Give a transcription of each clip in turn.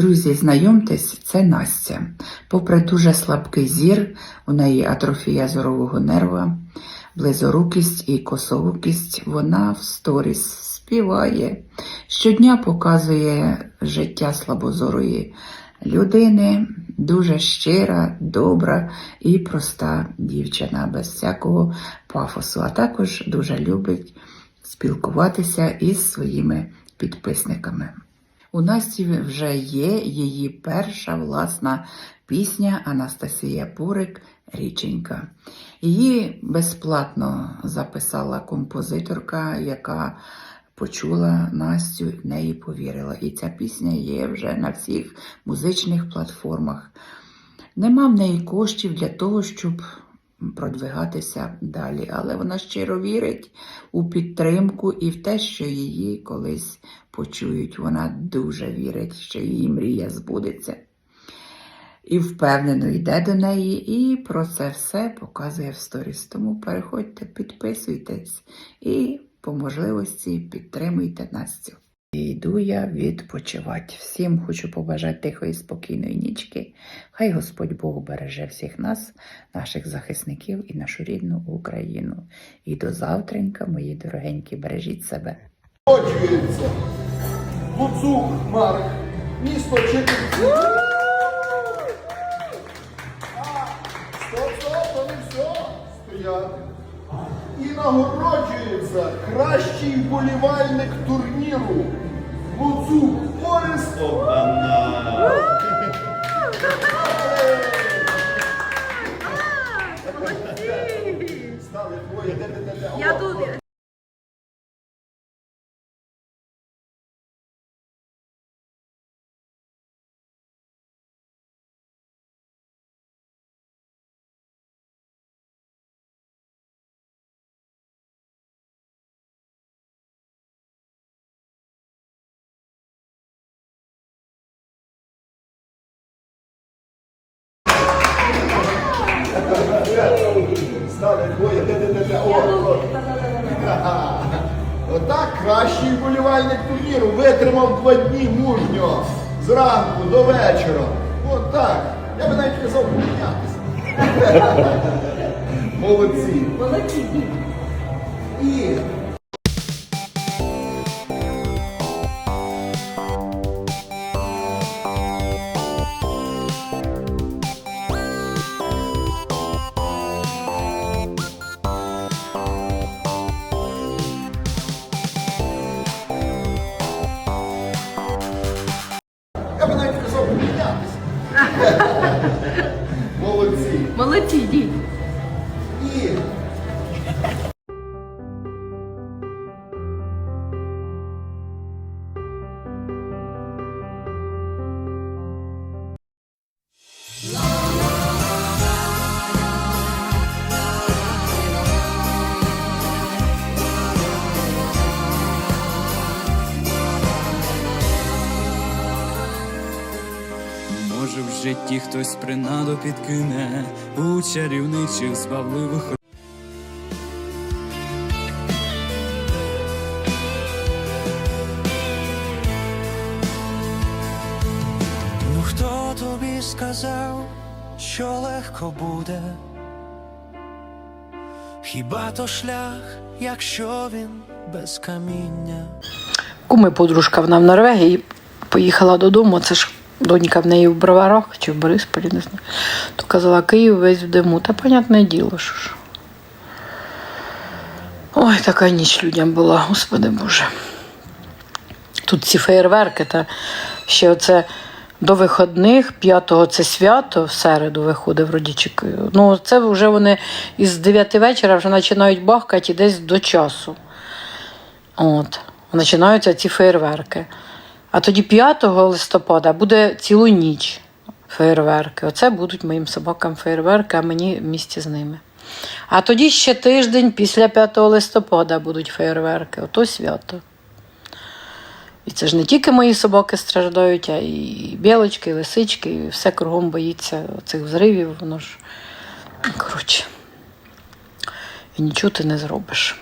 Друзі, знайомтесь, це Настя. Попри дуже слабкий зір, у неї атрофія зорового нерва, близорукість і косоокість, вона в сторіс співає. Щодня показує життя слабозорої людини, дуже щира, добра і проста дівчина, без всякого пафосу, а також дуже любить спілкуватися із своїми підписниками. У Насті вже є її перша власна пісня Анастасія Пурик Річенька. Її безплатно записала композиторка, яка почула Настю, неї повірила. І ця пісня є вже на всіх музичних платформах. Нема в неї коштів для того, щоб продвигатися далі, але вона щиро вірить у підтримку і в те, що її колись почують. Вона дуже вірить, що її мрія збудеться. І впевнено йде до неї, і про це все показує в сторіс. Тому переходьте, підписуйтесь і по можливості підтримуйте Настю. І Йду я відпочивати. Всім хочу побажати тихої, спокійної нічки. Хай Господь Бог береже всіх нас, наших захисників і нашу рідну Україну. І до завтренька, мої дорогенькі, бережіть себе. Оджується. Гуцук Марк. Місто Чернівці. Стоп, стоп, то не все. Стояти. І нагороджується кращий вболівальник турніру. Гуцук Орест. Стали двоє, де, де, де, де. Я тут. Вболівальник турніру витримав два дні мужньо. Зранку до вечора. Отак. Я би навіть казав помінятися. Молодці. Молодці. І хтось принаду підкине у чарівничих звабливих Ну хто тобі сказав, що легко буде? Хіба то шлях, якщо він без каміння? Куми подружка вона в Норвегії поїхала додому. Це ж донька в неї в Броварах чи в Борисполі, не знаю. То казала, Київ весь в диму. Та понятне діло, що ж. Ой, така ніч людям була, господи Боже. Тут ці феєрверки, та ще оце до виходних, 5-го це свято, в середу виходить вроді чи Ну, це вже вони із 9 вечора вже починають бахкати десь до часу. От. Починаються ці феєрверки. А тоді 5 листопада буде цілу ніч феєрверки. Оце будуть моїм собакам феєрверки, а мені в місті з ними. А тоді ще тиждень після 5 листопада будуть феєрверки. Ото свято. І це ж не тільки мої собаки страждають, а і білочки, і лисички, і все кругом боїться цих взривів. Воно ж. Коротше. І нічого ти не зробиш.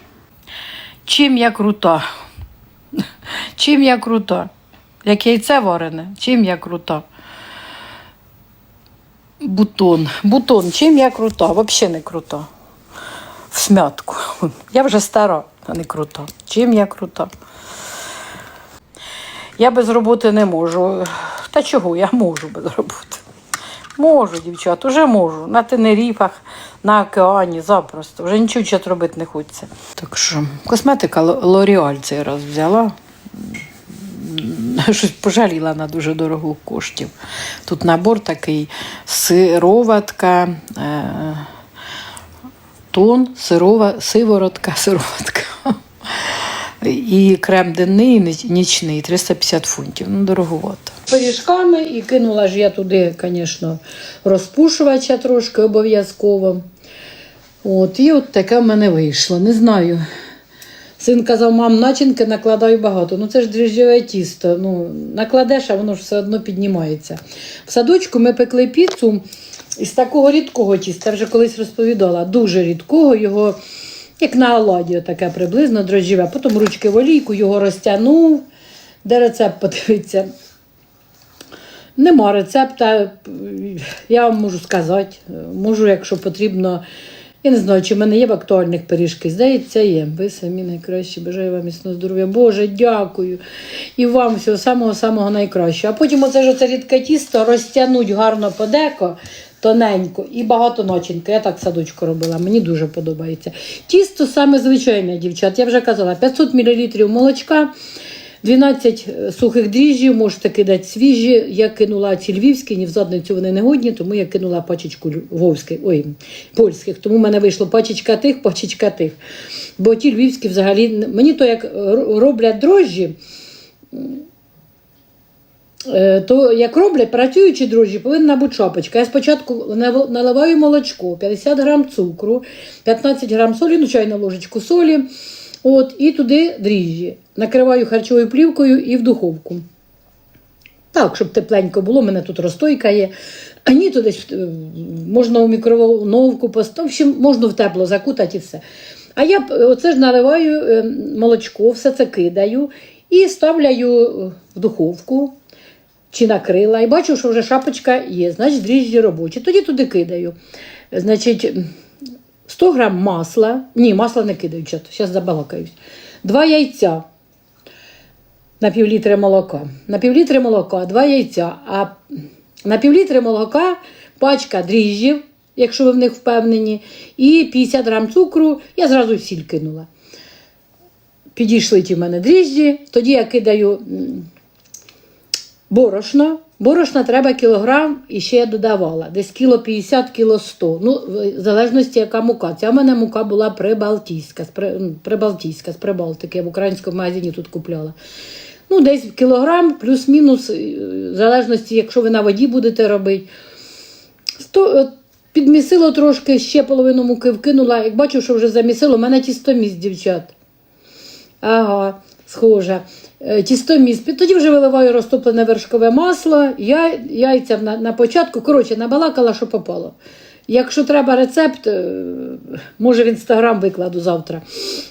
Чим я крута? Чим я крута? Як яйце варене, чим я крута. Бутон. Бутон, чим я крута? Взагалі не крута. В смятку. Я вже стара, а не крута. Чим я крута? Я без роботи не можу. Та чого я можу без роботи? Можу, дівчат, уже можу. На Тенеріфах, на океані, запросто. Вже нічого робити не хочеться. Так що, косметика Л- L'Oreal цей раз взяла. Щось пожаліла на дуже дорогу коштів. Тут набор такий сироватка, е, тон, сирова, сиворотка, сироватка. І крем денний, і нічний 350 фунтів. Ну, дороговато. Пиріжками і кинула ж я туди, звісно, розпушувача трошки обов'язково. От, і от таке в мене вийшло. Не знаю. Син казав, мам, начинки накладаю багато. Ну це ж дріжджове тісто. Ну, накладеш, а воно ж все одно піднімається. В садочку ми пекли піцу із такого рідкого тіста, вже колись розповідала, дуже рідкого його, як на оладі, таке приблизно дрожжеве. Потім ручки в олійку, його розтягнув, де рецепт подивиться. Нема рецепта, я вам можу сказати. Можу, якщо потрібно. Я не знаю, чи в мене є в актуальних пиріжки. Здається, є. Ви самі найкращі. Бажаю вам міцного здоров'я. Боже, дякую. І вам всього самого-самого найкращого. А потім оце ж оце рідке тісто розтягнуть гарно по деко, тоненько і багато начинки. Я так садочку робила. Мені дуже подобається. Тісто саме звичайне, дівчат. Я вже казала, 500 мл молочка. 12 сухих дріжджів, можете кидати свіжі. Я кинула ці львівські, ні в задницю вони не годні, тому я кинула пачечку львовських, ой, польських. Тому в мене вийшло пачечка тих, пачечка тих. Бо ті львівські взагалі, мені то як роблять дрожжі, е, то як роблять працюючі дрожжі, повинна бути шапочка. Я спочатку наливаю молочко, 50 грам цукру, 15 грам солі, ну чайну ложечку солі. От, і туди дріжджі. Накриваю харчовою плівкою і в духовку. Так, щоб тепленько було, мене тут розстойка є. А то десь е, можна у мікроволновку поставити, в общем, можна в тепло закутати і все. А я е, оце ж наливаю е, молочко, все це кидаю і ставляю в духовку чи накрила. І бачу, що вже шапочка є, значить дріжджі робочі. Тоді туди кидаю. Значить, 100 грам масла. Ні, масла не кидаю, зараз забалакаюсь. Два яйця на півлітри молока. На півлітри молока, два яйця. А на півлітри молока пачка дріжджів, якщо ви в них впевнені, і 50 грам цукру. Я зразу сіль кинула. Підійшли ті в мене дріжджі, тоді я кидаю борошно. Борошна треба кілограм, і ще я додавала. Десь кіло 50, кіло 100. Ну, в залежності, яка мука. Ця в мене мука була прибалтійська, з При- прибалтійська, з Прибалтики. Я в українському магазині тут купляла. Ну, десь кілограм, плюс-мінус, е, в залежності, якщо ви на воді будете робити. Сто, е, підмісило трошки, ще половину муки вкинула. Як бачу, що вже замісило, у мене тістоміс, дівчат. Ага, схоже. Е, Тістоміс. Тоді вже виливаю розтоплене вершкове масло, я, яйця на, на початку. Коротше, набалакала, що попало. Якщо треба рецепт, е, може в інстаграм викладу завтра.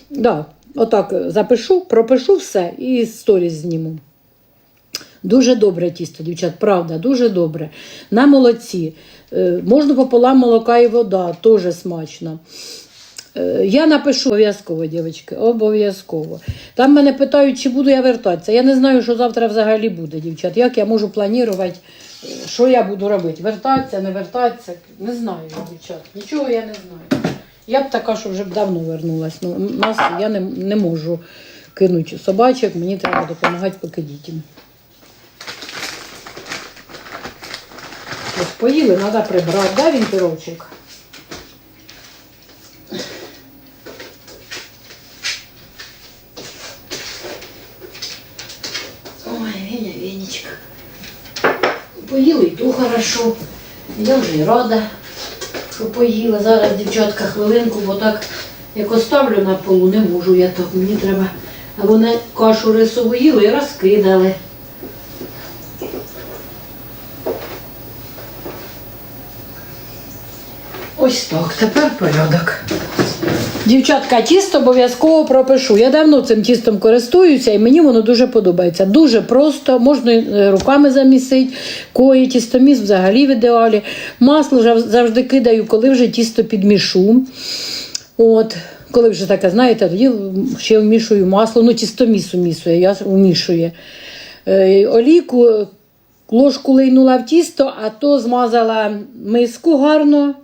Да, отак е, запишу, пропишу все і сторіс зніму. Дуже добре тісто, дівчат, правда, дуже добре. На молоці. Е, Можна пополам молока і вода, теж смачно. Е, Я напишу обов'язково, дівчатки, обов'язково. Там мене питають, чи буду я вертатися. Я не знаю, що завтра взагалі буде, дівчат. Як я можу планувати, е, що я буду робити? Вертатися, не вертатися? Не знаю, дівчат. Нічого я не знаю. Я б така, що вже б давно вернулась. Ну, нас я не, не можу кинути собачок, мені треба допомагати поки дітям. Ось поїли, треба прибрати, да, він пирожчик? Ой, Веня, Венечка. Поїли і то хорошо. Я вже й рада, що поїла. Зараз, дівчатка, хвилинку, бо так як оставлю на полу, не можу я так. Мені треба. А вони кашу рисову їли і розкидали. Ось так, тепер порядок. Дівчатка, тісто обов'язково пропишу. Я давно цим тістом користуюся і мені воно дуже подобається. Дуже просто, можна е, руками замісити, кої тістоміс взагалі в ідеалі. Масло завжди кидаю, коли вже тісто підмішу. От, коли вже таке, знаєте, тоді ще вмішую масло, ну тістоміс умісує, я вмішую. Е, олійку ложку лийнула в тісто, а то змазала миску гарно.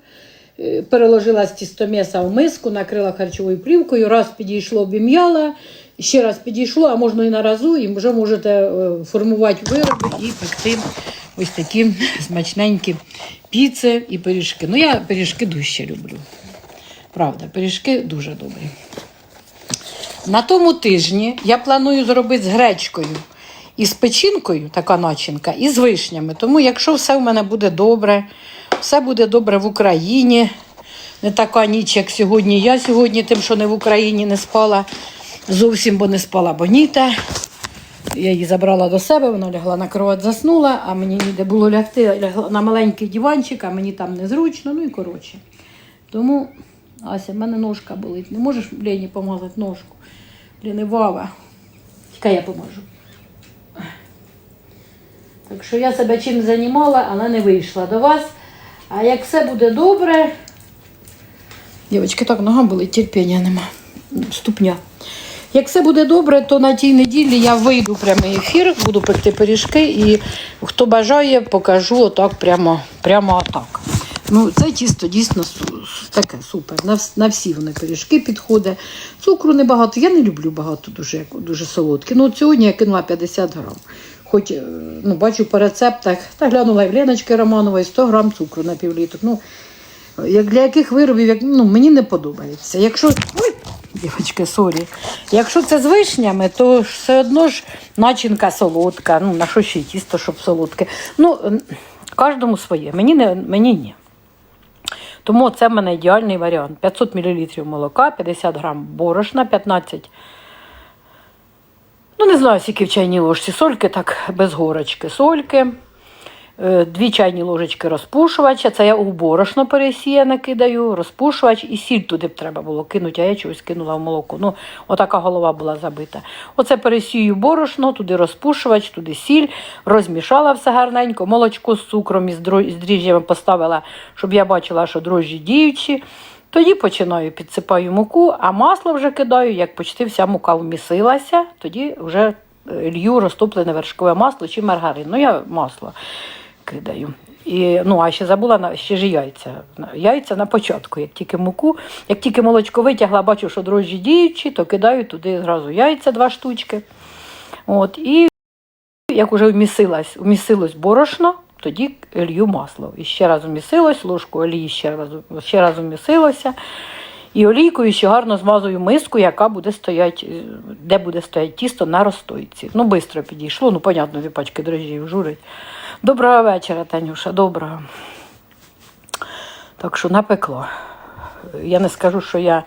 Е, Переложила з тістомеса в миску, накрила харчовою плівкою, раз підійшло, обім'яла, ще раз підійшло, а можна і на разу, і вже можете е, формувати вироби і пекти ось такі смачненькі піци і пиріжки. Ну, я пиріжки дужче люблю. Правда, пиріжки дуже добрі. На тому тижні я планую зробити з гречкою і з печінкою, така начинка, і з вишнями. Тому, якщо все в мене буде добре, все буде добре в Україні. Не така ніч, як сьогодні. Я сьогодні, тим, що не в Україні не спала зовсім, бо не спала Боніта. Я її забрала до себе, вона лягла на кровать, заснула, а мені ніде було лягти, лягла на маленький диванчик, а мені там незручно, ну і коротше. Тому, Ася, в мене ножка болить. Не можеш Лені помазати ножку? Лінивава. Чекай, я поможу. Так що я себе чим займала, але не вийшла до вас. А як все буде добре. Дівчатки, так нога болить, терпіння нема. Ступня. Як все буде добре, то на тій неділі я вийду в прямий ефір, буду пекти пиріжки і хто бажає, покажу отак прямо, прямо отак. Ну, це тісто дійсно таке супер. На, на всі вони пиріжки підходить. Цукру небагато. Я не люблю багато дуже, дуже солодкі. Ну, сьогодні я кинула 50 грам. Хоч е, ну, бачу по рецептах, та глянула і в Леночки Романової 100 грам цукру на півлітр. Ну, як для яких виробів, як, ну, мені не подобається. Якщо. Ой, дівчатки, сорі. Якщо це з вишнями, то все одно ж начинка солодка. Ну, на що ще тісто, щоб солодке. Ну, кожному своє. Мені, не, мені ні. Тому це в мене ідеальний варіант. 500 мл молока, 50 грам борошна, 15 Ну, не знаю, скільки в чайній ложці сольки, так без горочки сольки. Е, Дві чайні ложечки розпушувача. Це я у борошно пересіяне кидаю, розпушувач і сіль туди б треба було кинути, а я чогось кинула в молоко. Ну, отака голова була забита. Оце пересію борошно, туди розпушувач, туди сіль, розмішала все гарненько, молочко з цукром і з дріжджями поставила, щоб я бачила, що дрожжі діючі. Тоді починаю підсипаю муку, а масло вже кидаю, як почти вся мука вмісилася, тоді вже е, лью розтоплене вершкове масло чи маргарин. Ну, я масло кидаю. І, ну, а ще забула ще ж яйця. Яйця на початку, як тільки муку, як тільки молочко витягла, бачу, що дрожжі діючі, то кидаю туди зразу яйця два штучки. От, і як уже вмісилось, вмісилось борошно, тоді лью масло. І ще раз вмісилось, ложку олії ще раз, ще раз вмісилося. І олійкою ще гарно змазую миску, яка буде стояти, де буде стояти тісто на розстойці. Ну, швидко підійшло, ну, понятно, дві пачки дрожжів журить. Доброго вечора, Танюша, доброго. Так що напекло. Я не скажу, що я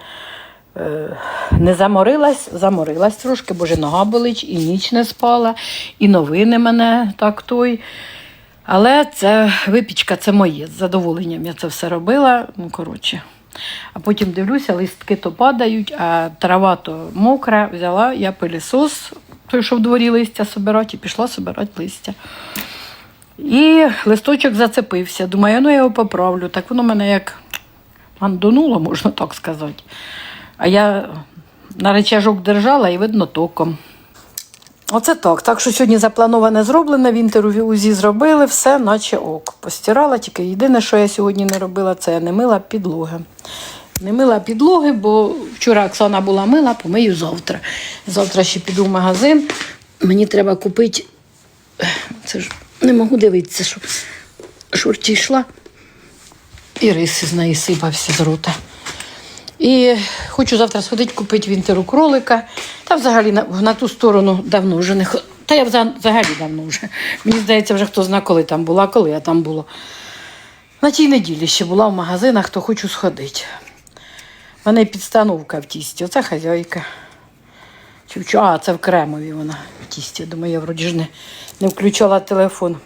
е, не заморилась, заморилась трошки, бо вже нога болить, і ніч не спала, і новини мене так той. Але це випічка це моє. З задоволенням я це все робила. Ну, коротше. А потім дивлюся, листки то падають, а трава то мокра. Взяла я пилісос, той, що в дворі листя собирати, і пішла собирати листя. І листочок зацепився. Думаю, ну я його поправлю. Так воно мене як гандонуло, можна так сказати. А я на речажок держала і видно током. Оце так. Так що сьогодні заплановане зроблене, в інтерв'ю УЗІ зробили, все, наче ок. Постирала, тільки єдине, що я сьогодні не робила, це я не мила підлоги. Не мила підлоги, бо вчора Оксана була мила, помию завтра. Завтра ще піду в магазин. Мені треба купити. Це ж не можу дивитися, що шорті йшла. І рис з неї сипався з рота. І хочу завтра сходити купити вінтеру кролика. Та взагалі на, на ту сторону давно вже не ход... Та я вза- взагалі давно вже. Мені здається, вже хто зна, коли там була, коли я там була. На тій неділі ще була в магазинах, то хочу сходити. У мене підстановка в тісті. Оце хазяйка. Чи А, це в кремові вона в тісті. Думаю, я вроді ж не, не включала телефон.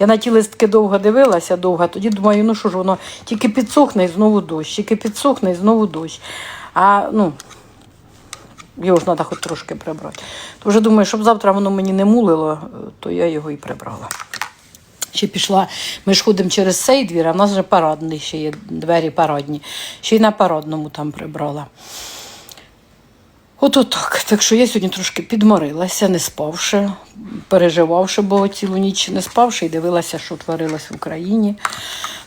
Я на ті листки довго дивилася, довго, тоді думаю, ну що ж воно тільки підсохне і знову дощ, тільки підсохне і знову дощ. А ну, його ж треба хоч трошки прибрати. То вже думаю, щоб завтра воно мені не мулило, е, то я його і прибрала. Ще пішла, ми ж ходимо через цей двір, а в нас вже парадний ще є двері парадні. Ще й на парадному там прибрала. От отак. Так що я сьогодні трошки підморилася, не спавши, переживавши, бо цілу ніч не спавши і дивилася, що творилось в Україні.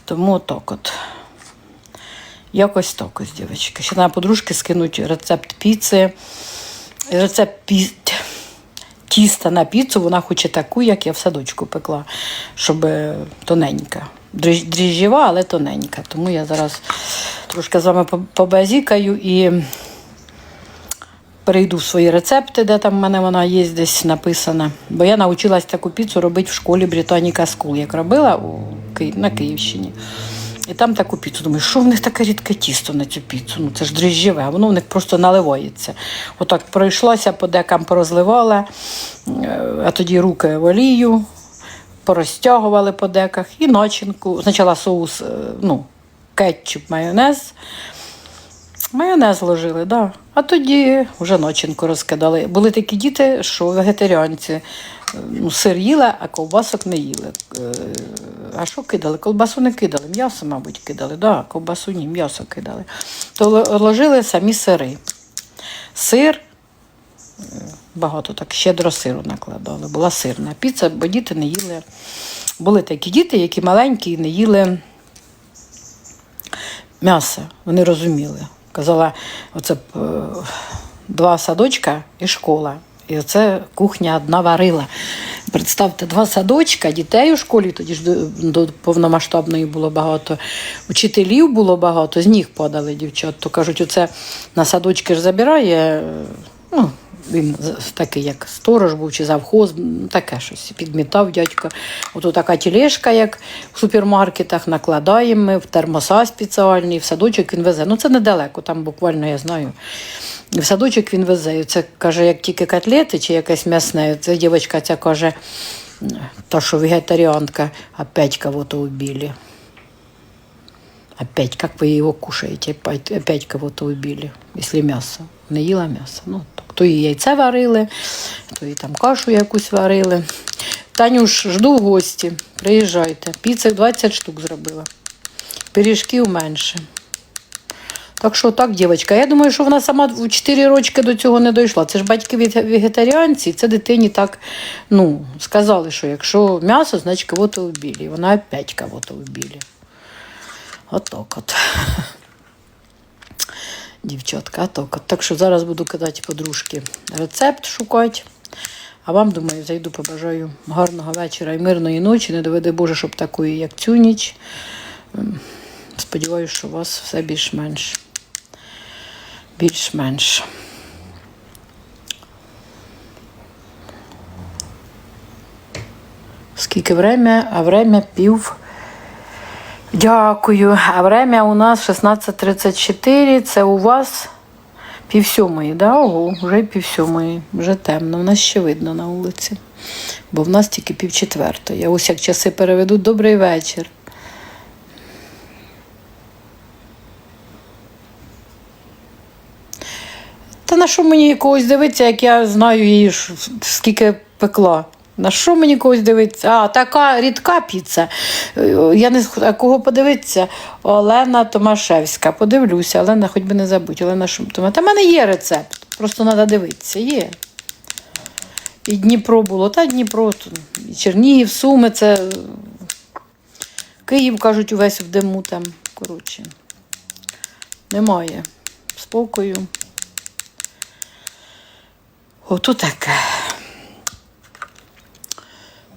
Тому отак от. Якось так ось, дівчатки. Ще на подружки скинуть рецепт піци. Рецепт пі... тіста на піцу, вона хоче таку, як я в садочку пекла, щоб е, тоненька. Дріж- Дріжджєва, але тоненька. Тому я зараз трошки з вами побазікаю і перейду в свої рецепти, де там в мене вона є десь написана. Бо я навчилась таку піцу робити в школі Британіка Скул, як робила у Ки... на Київщині. І там таку піцу. Думаю, що в них таке рідке тісто на цю піцу? Ну це ж дріжджеве, воно в них просто наливається. Отак пройшлося, по декам порозливала, е, а тоді руки в олію, порозтягували по деках і начинку. Спочатку соус, е, ну, кетчуп, майонез. Майонез ложили, да. А тоді вже начинку розкидали. Були такі діти, що вегетаріанці. Е, Ну, сир їли, а ковбасок не їли. Е, А що кидали? Ковбасу не кидали, м'ясо, мабуть, кидали. Да, ковбасу ні, м'ясо кидали. То ложили самі сири. Сир, е, багато так, щедро сиру накладали. Була сирна піца, бо діти не їли. Були такі діти, які маленькі і не їли м'ясо. Вони розуміли. Казала, оце два садочка і школа. І оце кухня одна варила. Представте, два садочка, дітей у школі, тоді ж до, повномасштабної було багато. Учителів було багато, з ніг подали дівчат. То кажуть, оце на садочки ж забирає. Ну, він такий, як сторож був чи завхоз, таке щось. Підмітав дядько. Ото така тілешка, як в супермаркетах, накладаємо в термоса спеціальні, в садочок він везе. Ну це недалеко, там буквально я знаю. В садочок він везе. Це каже, як тільки котлети чи якесь м'ясне. Це дівчинка ця каже, та що вегетаріанка, опять кого-то убили. Опять, как вы его кушаете? Опять, кого-то убили, если мясо. Не їла м'ясо. Ну. То і яйце варили, то і там кашу якусь варили. Танюш, жду в гості. Приїжджайте. Піци 20 штук зробила. Пиріжків менше. Так що так, дівчатка. Я думаю, що вона сама в 4 рочки до цього не дійшла. Це ж батьки вегетаріанці, це дитині так ну, сказали, що якщо м'ясо, значить кого-то вбили. І Вона опять кого-то вбили. Отак от. Дівчатка, отак от. Так що зараз буду кидати подружки рецепт шукати. А вам, думаю, зайду, побажаю гарного вечора і мирної ночі. Не доведе Боже, щоб такої, як цю ніч. Ем, Сподіваюсь, що у вас все більш-менш. Більш-менш. Скільки время? А время пів. Дякую. А время у нас 16.34. Це у вас пів сьомої, да? Ого, вже пів сьомої. Вже темно. У нас ще видно на вулиці. Бо в нас тільки пів четвертої. Я ось як часи переведу. Добрий вечір. Та на що мені когось дивитися, як я знаю її скільки пекла? На що мені когось дивитися? А, така рідка піца. Е, Я не а кого подивитися? Олена Томашевська. Подивлюся, Олена, хоч би не забудь. Олена Шумтома. Та в мене є рецепт. Просто треба дивитися. Є. І Дніпро було, та Дніпро, і Чернігів, Суми, це е, Київ, кажуть, увесь в диму там. Коротше. Немає спокою. Ото таке.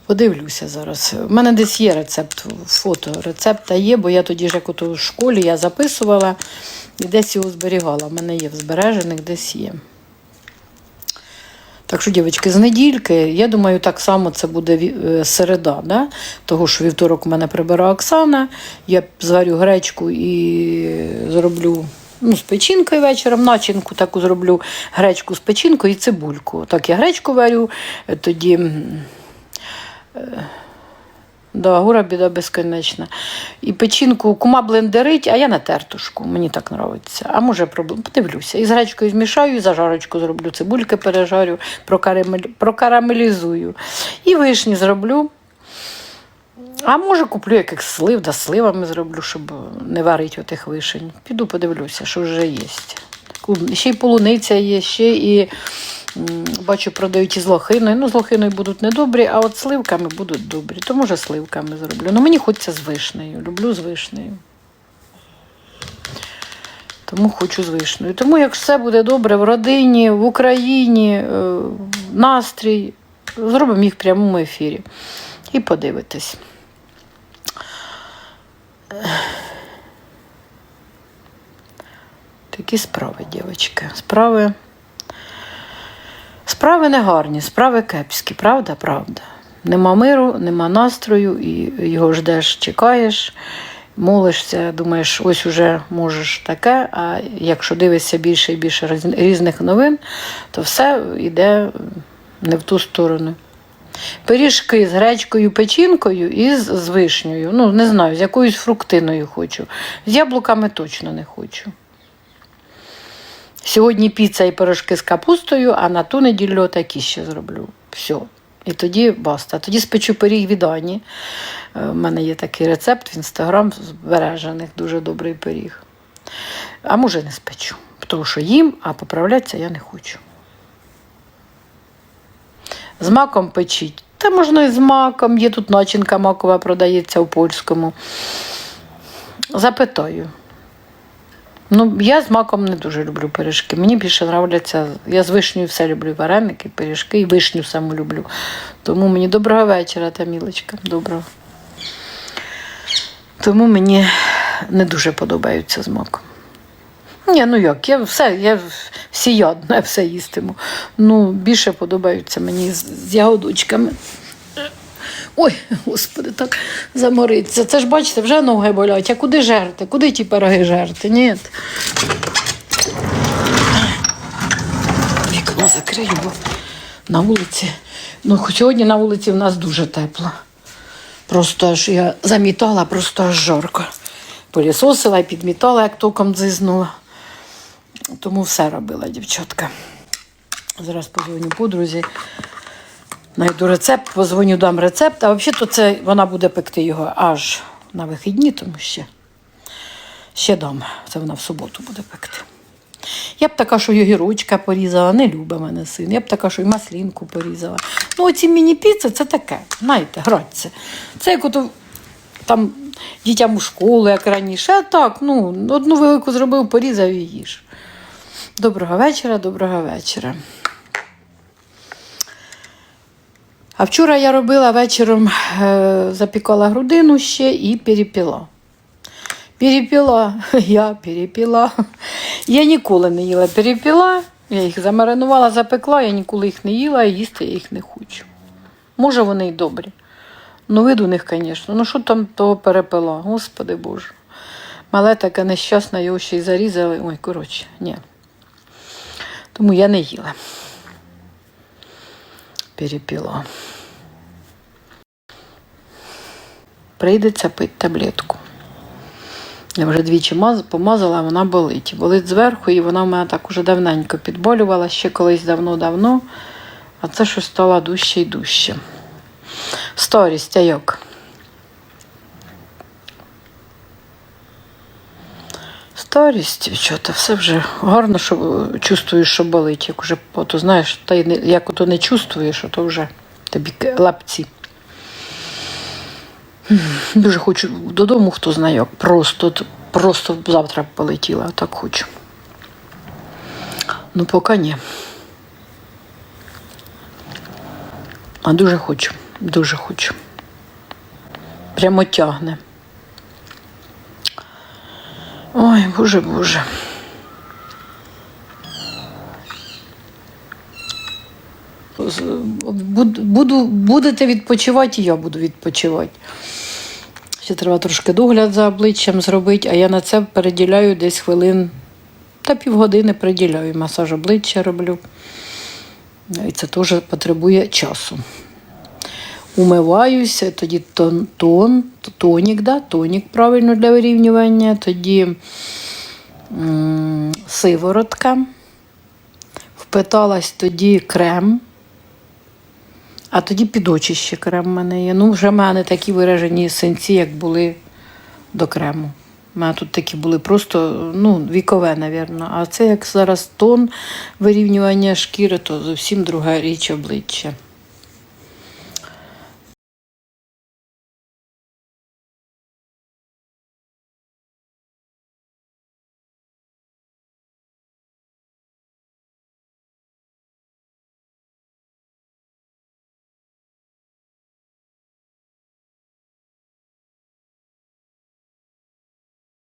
Подивлюся зараз. У мене десь є рецепт, фото рецепта є, бо я тоді ж як ото в школі я записувала і десь його зберігала. У мене є в збережених, десь є. Так що, дівчатки, з недільки, я думаю, так само це буде е, середа, да? того що вівторок у мене прибира Оксана, я зварю гречку і зроблю ну, з печінкою вечором, начинку таку зроблю гречку з печінкою і цибульку. Так, я гречку варю, е, тоді Да, гура біда безконечна. І печінку кума блендерить, а я на тертушку. Мені так подобається. А може проблем. Подивлюся. І з гречкою змішаю, і зажарочку зроблю, цибульки пережарю, прокарамель... прокарамелізую. І вишні зроблю. А може куплю яких слив, да сливами зроблю, щоб не варити отих вишень. Піду подивлюся, що вже є. Ще й полуниця є, ще і бачу, продають із лохиною. Ну, з лохиною будуть недобрі, а от сливками будуть добрі. То може сливками зроблю. Ну мені хочеться з вишнею. Люблю з вишнею. Тому хочу з вишнею. Тому як все буде добре в родині, в Україні, е, настрій, зробимо їх в прямому ефірі. І подивитесь. Такі справи, дівчатки. Справи. Справи не гарні, справи кепські, правда, правда. Нема миру, нема настрою, і його ждеш, чекаєш, молишся, думаєш, ось уже можеш таке. А якщо дивишся більше і більше різних новин, то все йде не в ту сторону. Пиріжки з гречкою, печінкою і з, вишнею. Ну, не знаю, з якоюсь фруктиною хочу. З яблуками точно не хочу. Сьогодні піца і пирожки з капустою, а на ту неділю такі ще зроблю. Все. І тоді баста. Тоді спечу пиріг від Ані. У мене є такий рецепт в інстаграм збережених, дуже добрий пиріг. А може не спечу, тому що їм, а поправлятися я не хочу. З маком печіть. Та можна і з маком. Є тут начинка макова продається у польському. Запитаю. Ну, я з маком не дуже люблю пиріжки. Мені більше нравляться. Я з вишнею все люблю. Вареники, пиріжки і вишню саму люблю. Тому мені доброго вечора, та мілочка. Доброго. Тому мені не дуже подобаються з маком. Ні, ну як, я все, я всіядна, все їстиму. Ну, більше подобаються мені з, з ягодочками. Ой, господи, так замориться. Це ж бачите, вже ноги болять. А куди жерти? Куди ті пироги жерти? Ні. Вікно закрию, бо на вулиці. Ну, сьогодні на вулиці в нас дуже тепло. Просто аж я замітала, просто аж жарко. Полісосила і підмітала, як током дзизнула. Тому все робила, дівчатка. Зараз позвоню подрузі. Найду рецепт, позвоню, дам рецепт. А взагалі-то це вона буде пекти його аж на вихідні, тому ще, ще дам. Це вона в суботу буде пекти. Я б така, що й огірочка порізала, не любить мене син. Я б така, що й маслінку порізала. Ну, оці міні-піци це таке, знаєте, граться. Це як ото там дітям у школу, як раніше. А так, ну, одну велику зробив, порізав і їж. Доброго вечора, доброго вечора. А вчора я робила вечором, е, запікала грудину ще і перепіла. Перепіла, я перепіла. Я ніколи не їла перепіла. Я їх замаринувала, запекла, я ніколи їх не їла, і їсти я їх не хочу. Може, вони й добрі. Ну, вид у них, звісно. Ну, що там того перепила? Господи Боже. Мале таке нещасне, його ще й зарізали. Ой, коротше, ні. Тому я не їла. Перепіла. Прийдеться пити таблетку. Я вже двічі помазала, вона болить. Болить зверху, і вона в мене так уже давненько підболювала, ще колись давно-давно, а це щось стало дужче і дужче. Сторіс, тяйок. Старість, дівчата, все вже гарно, що чувствуєш, що болить. Як уже ото, знаєш, та й не, як ото не чувствуєш, то вже тобі лапці. Дуже хочу додому, хто знає як. Просто, просто завтра полетіла, так хочу. Ну, поки ні. А дуже хочу, дуже хочу. Прямо тягне. Ой, боже, боже. Буду, будете відпочивати, і я буду відпочивати. Ще треба трошки догляд за обличчям зробити, а я на це переділяю десь хвилин та півгодини приділяю. Масаж обличчя роблю. І це теж потребує часу. Умиваюся, тоді тон, тон, тонік, да? тонік правильно для вирівнювання, тоді м, сиворотка. Впиталась тоді крем. А тоді під очі ще крем в мене є. Ну, вже в мене такі виражені синці, як були до крему. У мене тут такі були просто ну, вікове, напевно. А це як зараз тон вирівнювання шкіри, то зовсім друга річ обличчя.